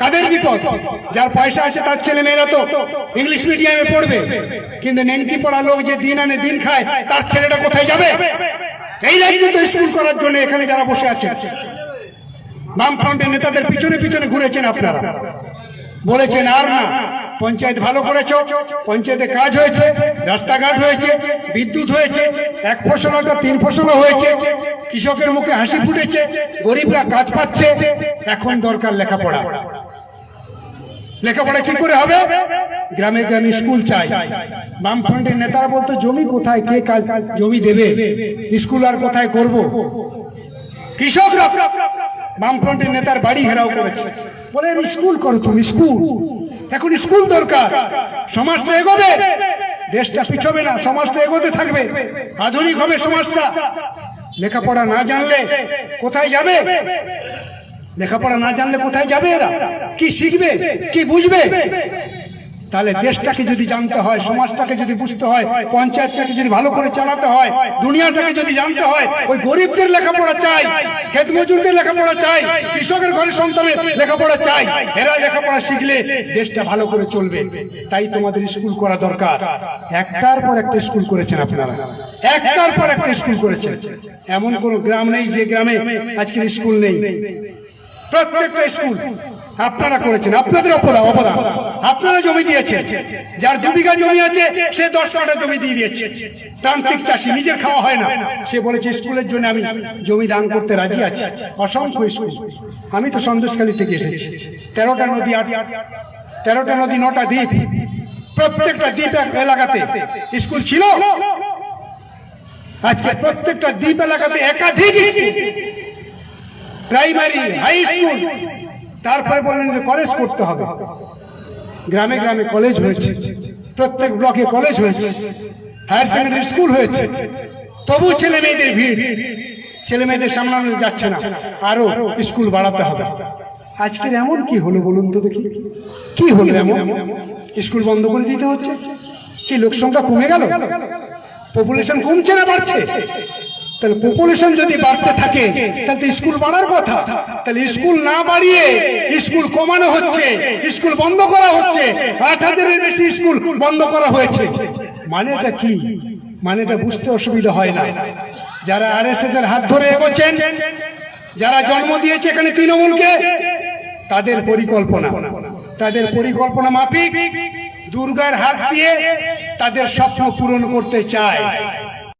কাদের বিপদ? যার পয়সা আছে তার ছেলে মেয়েরা তো ইংলিশ মিডিয়ামে পড়বে। কিন্তু নেংটি পড়া লোক যে দিন আনে দিন খায়, তার ছেলেটা কোথায় যাবে? এই রাজ্যে তো স্কুল করার জন্য এখানে যারা বসে আছেন বামফ্রন্টের নেতাদের পিছনে পিছনে ঘুরেছেন আপনারা। বলেছেন, আর না, পঞ্চায়েত ভালো করেছ, পঞ্চায়েতে কাজ হয়েছে, রাস্তাঘাট হয়েছে, বিদ্যুৎ হয়েছে, এক ফসল তিন ফসল হয়েছে কৃষকের মুখে হাসি ফুটেছে, গরিবরা কাজ পাচ্ছে, এখন দরকার লেখাপড়া। লেখাপড়া কি করে হবে? গ্রামে গ্রামে স্কুল চাই। বামফ্রন্টের নেতারা বলতো, জমি কোথায়? কে কাজ জমি দেবে? স্কুল আর কোথায় করব? কৃষকরা বামফ্রন্টের নেতার বাড়ি ঘেরাও করেছে। বলে স্কুল করো তুমি, স্কুল। এখন স্কুল দরকার। সমাজটা এগোবে। দেশটা পিছবে না, সমাজটা এগোতে থাকবে। আধুনিক হবে সমাজটা। লেখাপড়া না জানলে কোথায় যাবে? লেখাপড়া না জানলে কোথায় যাবে এরা? কি শিখবে? কি বুঝবে? তাহলে দেশটাকে যদি জানতে হয় সমাজটাকে যদি বুঝতে হয় পঞ্চায়েতটাকে যদি ভালো করে চালাতে হয় দুনিয়াটাকে যদি জানতে হয় ওই গরিবদের লেখাপড়া চাই ক্ষেত মজুরদের লেখাপড়া চাই কৃষকের ঘরের সন্তানের লেখাপড়া চাই এরা লেখাপড়া শিখলে দেশটা ভালো করে চলবে। তাই তোমাদের স্কুল করা দরকার। একটার পর একটা স্কুল করেছেন আপনারা। একটার পর একটা স্কুল করেছেন। এমন কোন গ্রাম নেই যে গ্রামে আজকের স্কুল নেই। প্রত্যেকটা স্কুল আপনারা করেছেন আপনাদের অপরাধ অবদান। আপনারা জমি দিয়েছেন। যার দু বিঘা জমি আছে, সে দশ কাঠা জমি দিয়ে দিয়েছে। প্রান্তিক চাষি, নিজের খাওয়া হয় না। সে বলেছে, স্কুলের জন্য আমি জমি দান করতে রাজি আছি। অসংখ্য স্কুল। আমি তো সন্দেশখালী থেকে এসেছি। তেরোটা নদী আট তেরোটা নদী, নটা দ্বীপ। প্রত্যেকটা দ্বীপ এলাকাতে স্কুল ছিল। আজকে প্রত্যেকটা দ্বীপ এলাকাতে একাধিক প্রাইমারি, হাই স্কুল। তারপরে বললেন যে, কলেজ করতে হবে। গ্রামে গ্রামে কলেজ হয়েছে। প্রত্যেক ব্লকে কলেজ হয়েছে। হায়ার সেকেন্ডারি স্কুল হয়েছে। তবু ছেলে মেয়েদের ভিড়। ছেলে মেয়েদের সামলানো যাচ্ছে না। আরও স্কুল বাড়াতে হবে। আজকের এমন কি হলো বলুন তো দেখি। কি হলো এমন? স্কুল বন্ধ করে দিতে হচ্ছে। কি লোক সংখ্যা কমে গেল? পপুলেশন কমছে না বাড়ছে? তাহলে পপুলেশন যদি বাড়তে থাকে, তাহলে তো স্কুল বাড়ার কথা। তাহলে স্কুল না বাড়িয়ে স্কুল কমানো হচ্ছে স্কুল বন্ধ করা হচ্ছে। আট হাজারের বেশি স্কুল বন্ধ করা হয়েছে। মানেটা কি? মানেটা বুঝতে অসুবিধা হয় না। যারা আর এস এর হাত ধরে এগোচ্ছেন, যারা জন্ম দিয়েছে এখানে তৃণমূলকে, তাদের পরিকল্পনা। তাদের পরিকল্পনা মাফিক। দুর্গার হাত দিয়ে তাদের স্বপ্ন পূরণ করতে চায়।